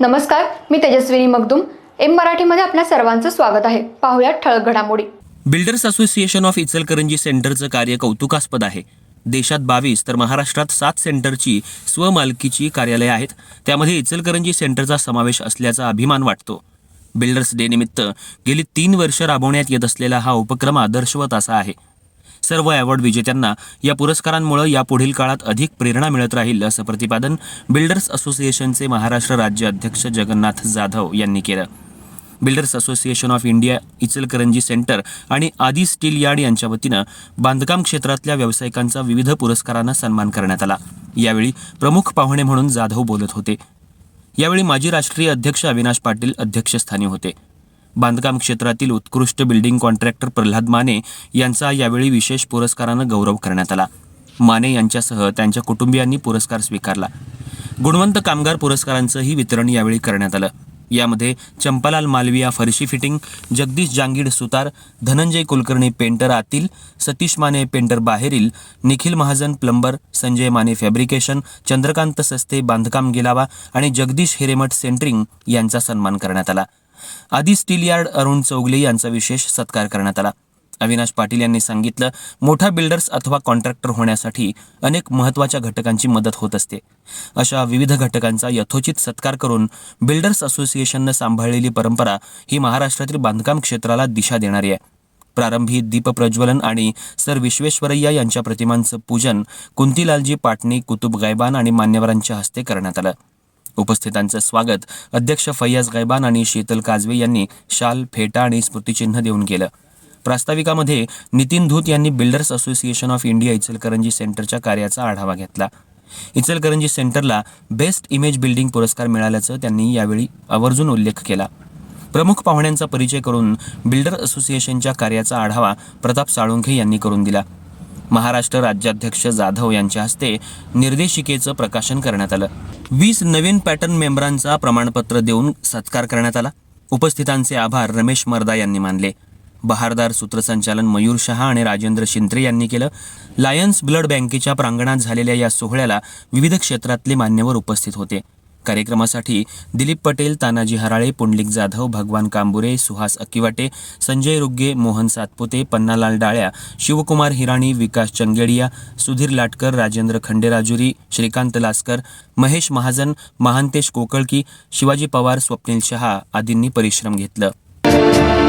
नमस्कार मी तेजस्विनी मगदुम. एम मराठीमध्ये आपल्या सर्वांचं स्वागत आहे. पाहुयात ठळक घडामोडी. बिल्डर्स असोसिएशन ऑफ इचलकरंजी सेंटरचं कार्य कौतुकास्पद आहे. देशात बावीस तर महाराष्ट्रात सात सेंटरची स्वमालकीची कार्यालये आहेत. त्यामध्ये इचलकरंजी सेंटरचा समावेश असल्याचा अभिमान वाटतो. बिल्डर्स डे निमित्त गेली तीन वर्ष राबवण्यात येत असलेला हा उपक्रम आदर्शवत असा आहे. सर्व अवॉर्ड विजेत्यांना या पुरस्कारांमुळे यापुढील काळात अधिक प्रेरणा मिळत राहील असं प्रतिपादन बिल्डर्स असोसिएशनचे महाराष्ट्र राज्य अध्यक्ष जगन्नाथ जाधव यांनी केलं. Builders association of India Ichalkaranji centre आणि आदी स्टील यार्ड यांच्या वतीनं बांधकाम क्षेत्रातल्या व्यावसायिकांचा विविध पुरस्कारांना सन्मान करण्यात आला. यावेळी प्रमुख पाहुणे म्हणून जाधव बोलत होते. यावेळी माजी राष्ट्रीय अध्यक्ष अविनाश पाटील अध्यक्षस्थानी होते. बांधकाम क्षेत्रातील उत्कृष्ट बिल्डिंग कॉन्ट्रॅक्टर प्रल्हाद माने यांचा यावेळी विशेष पुरस्कारानं गौरव करण्यात आला. माने यांच्यासह त्यांच्या कुटुंबियांनी पुरस्कार स्वीकारला. गुणवंत कामगार पुरस्कारांचंही वितरण यावेळी करण्यात आलं. यामध्ये चंपालाल मालविया फरशी फिटिंग जगदीश जांगीड सुतार धनंजय कुलकर्णी पेंटर आतील सतीश माने पेंटर बाहेरील निखिल महाजन प्लंबर संजय माने फॅब्रिकेशन चंद्रकांत सस्ते बांधकाम गिलावा आणि जगदीश हिरेमठ सेंटरिंग यांचा सन्मान करण्यात आला. आदी स्टील यार्ड अरुण चौगले यांचा विशेष सत्कार करण्यात आला. अविनाश पाटील यांनी सांगितलं मोठा बिल्डर्स अथवा कॉन्ट्रॅक्टर होण्यासाठी अनेक महत्त्वाच्या घटकांची मदत होत असते. अशा विविध घटकांचा यथोचित सत्कार करून बिल्डर्स असोसिएशननं सांभाळलेली परंपरा ही महाराष्ट्रातील बांधकाम क्षेत्राला दिशा देणारी आहे. प्रारंभी दीपप्रज्वलन आणि सर विश्वेश्वरय्या यांच्या प्रतिमांचं पूजन कुंतीलालजी पाटणी कुतुब गायबान आणि मान्यवरांच्या हस्ते करण्यात आलं. उपस्थितांचं स्वागत. अध्यक्ष फैयाज गैबान आणि शीतल काजवे यांनी शाल फेटा आणि स्मृतिचिन्ह देऊन केलं. प्रास्ताविकामध्ये नितीन धूत यांनी builders association of India Ichalkaranji सेंटरच्या कार्याचा आढावा घेतला. इचलकरंजी सेंटरला बेस्ट इमेज बिल्डिंग पुरस्कार मिळाल्याचं त्यांनी यावेळी आवर्जून उल्लेख केला. प्रमुख पाहुण्यांचा परिचय करून बिल्डर असोसिएशनच्या कार्याचा आढावा प्रताप साळुंखे यांनी करून दिला. महाराष्ट्र राज्याध्यक्ष जाधव यांच्या हस्ते निर्देशिकेचं प्रकाशन करण्यात आलं. वीस नवीन पॅटर्न मेंबरांचा प्रमाणपत्र देऊन सत्कार करण्यात आला. उपस्थितांचे आभार रमेश मर्दा यांनी मानले. बहारदार सूत्रसंचालन मयूर शहा आणि राजेंद्र शिंत्रे यांनी केलं. लायन्स ब्लड बँकेच्या प्रांगणात झालेल्या या सोहळ्याला विविध क्षेत्रातले मान्यवर उपस्थित होते. कार्यक्रमासाठी दिलीप पटेल तानाजी हराळे पुंडलिक जाधव भगवान कांबुरे सुहास अकिवाटे संजय रुग्गे मोहन सातपुते पन्नालाल डाळ्या शिवकुमार हिराणी विकास चंगेडिया सुधीर लाटकर राजेंद्र खंडेराजुरी श्रीकांत लासकर महेश महाजन महांतेश कोकळकी शिवाजी पवार स्वप्नील शहा आदींनी परिश्रम घेतलं.